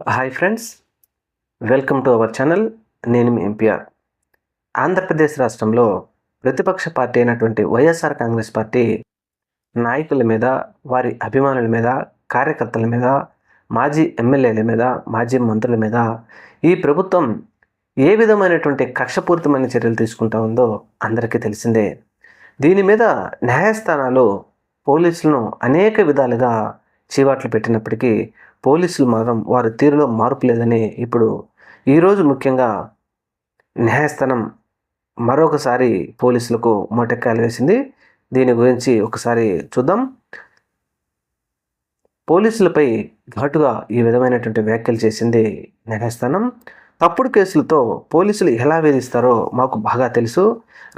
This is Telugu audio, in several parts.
Hi friends welcome to our channel నేను మీ ఎంపీఆర్ ఆంధ్రప్రదేశ్ రాష్ట్రంలో ప్రతిపక్ష పార్టీ అయినటువంటి వైఎస్ఆర్ కాంగ్రెస్ పార్టీ నాయకుల మీద వారి అభిమానుల మీద కార్యకర్తల మీద మాజీ ఎమ్మెల్యేల మీద మాజీ మంత్రుల మీద ఈ ప్రభుత్వం ఏ విధమైనటువంటి కక్షపూరితమైన చర్యలు తీసుకుంటా ఉందో అందరికీ తెలిసిందే. దీని మీద న్యాయస్థానాలు పోలీసులను అనేక విధాలుగా చీవాట్లు పెట్టినప్పటికీ పోలీసులు మాత్రం వారి తీరులో మార్పు లేదని ఇప్పుడు ఈరోజు ముఖ్యంగా న్యాయస్థానం మరొకసారి పోలీసులకు మొటెక్కాయలు వేసింది. దీని గురించి ఒకసారి చూద్దాం. పోలీసులపై ఘాటుగా ఈ విధమైనటువంటి వ్యాఖ్యలు చేసింది న్యాయస్థానం. తప్పుడు కేసులతో పోలీసులు ఎలా వేధిస్తారో మాకు బాగా తెలుసు.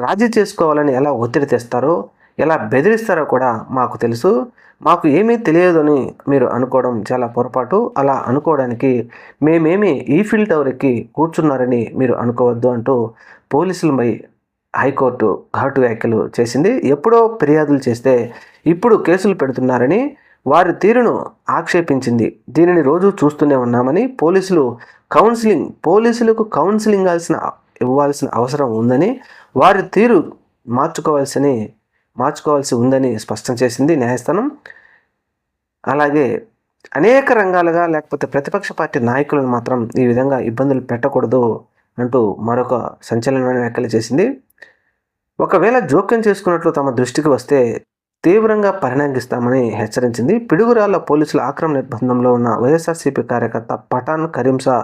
రాజీ చేసుకోవాలని ఎలా ఒత్తిడి తెస్తారో ఎలా బెదిరిస్తారో కూడా మాకు తెలుసు. మాకు ఏమీ తెలియదని మీరు అనుకోవడం చాలా పొరపాటు. అలా అనుకోవడానికి మేమేమి ఈఫిల్ టవర్కి టవర్ ఎక్కి కూర్చున్నారని మీరు అనుకోవద్దు అంటూ పోలీసులపై హైకోర్టు ఘాటు వ్యాఖ్యలు చేసింది. ఎప్పుడో ఫిర్యాదులు చేస్తే ఇప్పుడు కేసులు పెడుతున్నారని వారి తీరును ఆక్షేపించింది. దీనిని రోజు చూస్తూనే ఉన్నామని పోలీసులు కౌన్సిలింగ్ పోలీసులకు కౌన్సిలింగ్ ఇవ్వాల్సిన ఇవ్వాల్సిన అవసరం ఉందని వారి తీరు మార్చుకోవాల్సిన మార్చుకోవాల్సి ఉందని స్పష్టం చేసింది న్యాయస్థానం. అలాగే అనేక రంగాలుగా లేకపోతే ప్రతిపక్ష పార్టీ నాయకులను మాత్రం ఈ విధంగా ఇబ్బందులు పెట్టకూడదు అంటూ మరొక సంచలనమైన వ్యాఖ్యలు చేసింది. ఒకవేళ జోక్యం చేసుకున్నట్లు తమ దృష్టికి వస్తే తీవ్రంగా పరిణామిస్తామని హెచ్చరించింది. పిడుగురాళ్ళ పోలీసుల ఆక్రమణ నిర్బంధంలో ఉన్న వైఎస్ఆర్సీపీ కార్యకర్త పఠాన్ కరీంసా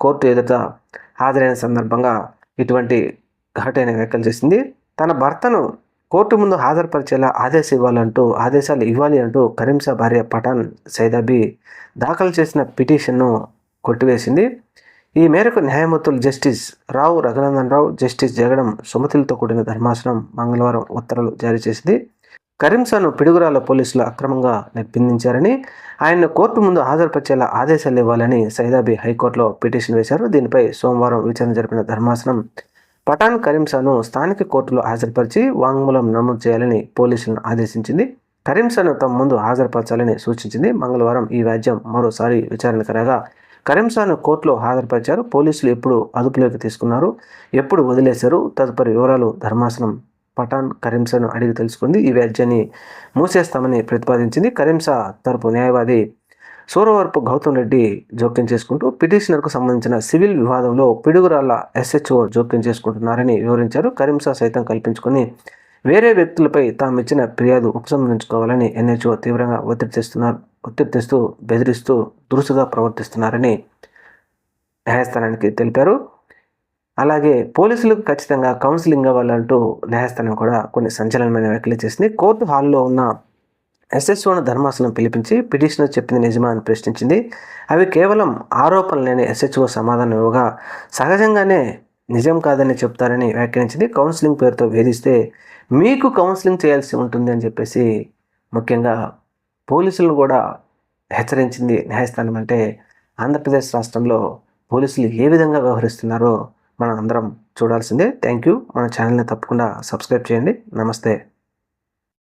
కోర్టు ఎదుట హాజరైన సందర్భంగా ఇటువంటి ఘాటైన వ్యాఖ్యలు చేసింది. తన భర్తను కోర్టు ముందు హాజరుపరిచేలా ఆదేశం ఇవ్వాలంటూ ఆదేశాలు ఇవ్వాలి అంటూ కరీంసా భార్య పఠాన్ సైదాబీ దాఖలు చేసిన పిటిషన్ను కొట్టివేసింది. ఈ మేరకు న్యాయమూర్తులు జస్టిస్ రావు రఘునందన్ రావు జస్టిస్ జగడం సుమతులతో కూడిన ధర్మాసనం మంగళవారం ఉత్తర్వులు జారీ చేసింది. కరీంసాను పిడుగురాల పోలీసులు అక్రమంగా నిర్బంధించారని ఆయన్ను కోర్టు ముందు హాజరుపరిచేలా ఆదేశాలు ఇవ్వాలని సైదాబీ హైకోర్టులో పిటిషన్ వేశారు. దీనిపై సోమవారం విచారణ జరిపిన ధర్మాసనం పఠాన్ కరీంసాను స్థానిక కోర్టులో హాజరుపరిచి వాంగ్మూలం నమోదు చేయాలని పోలీసులను ఆదేశించింది. కరీంసాను తమ ముందు హాజరుపరచాలని సూచించింది. మంగళవారం ఈ వ్యాజ్యం మరోసారి విచారణ రాగా కరీంసాను కోర్టులో హాజరుపరిచారు. పోలీసులు ఎప్పుడు అదుపులోకి తీసుకున్నారు. ఎప్పుడు వదిలేశారు? తదుపరి వివరాలు ధర్మాసనం పఠాన్ కరీంసాను అడిగి తెలుసుకుంది. ఈ వ్యాజ్యాన్ని మూసేస్తామని ప్రతిపాదించింది. కరీంసా తరపు న్యాయవాది సూరవరపు గౌతమ్ రెడ్డి జోక్యం చేసుకుంటూ పిటిషనర్కు సంబంధించిన సివిల్ వివాదంలో పిడుగురాళ్ళ ఎస్హెచ్ఓ జోక్యం చేసుకుంటున్నారని వివరించారు. కరీంసా సైతం కల్పించుకొని వేరే వ్యక్తులపై తాము ఇచ్చిన ఫిర్యాదు ఉపసంహరించుకోవాలని ఎన్హెచ్ఓ తీవ్రంగా ఒత్తిడి తెస్తున్నారు ఒత్తిడి తెస్తూ బెదిరిస్తూ దురుసుగా ప్రవర్తిస్తున్నారని న్యాయస్థానానికి తెలిపారు. అలాగే పోలీసులకు ఖచ్చితంగా కౌన్సిలింగ్ అవ్వాలంటూ న్యాయస్థానం కూడా కొన్ని సంచలనమైన వ్యాఖ్యలు చేసింది. కోర్టు హాల్లో ఉన్న ఎస్ఎస్ఓను ధర్మాసనం పిలిపించి పిటిషనర్ చెప్పింది నిజమా అని ప్రశ్నించింది. అవి కేవలం ఆరోపణలేని ఎస్హెచ్ఓ సమాధానం ఇవ్వగా సహజంగానే నిజం కాదని చెప్తారని వ్యాఖ్యానించింది. కౌన్సిలింగ్ పేరుతో వేధిస్తే మీకు కౌన్సిలింగ్ చేయాల్సి ఉంటుంది అని చెప్పేసి ముఖ్యంగా పోలీసులను కూడా హెచ్చరించింది న్యాయస్థానం. అంటే ఆంధ్రప్రదేశ్ రాష్ట్రంలో పోలీసులు ఏ విధంగా వ్యవహరిస్తున్నారో మనం అందరం చూడాల్సిందే. Thank you. మన ఛానల్ని తప్పకుండా సబ్స్క్రైబ్ చేయండి. నమస్తే.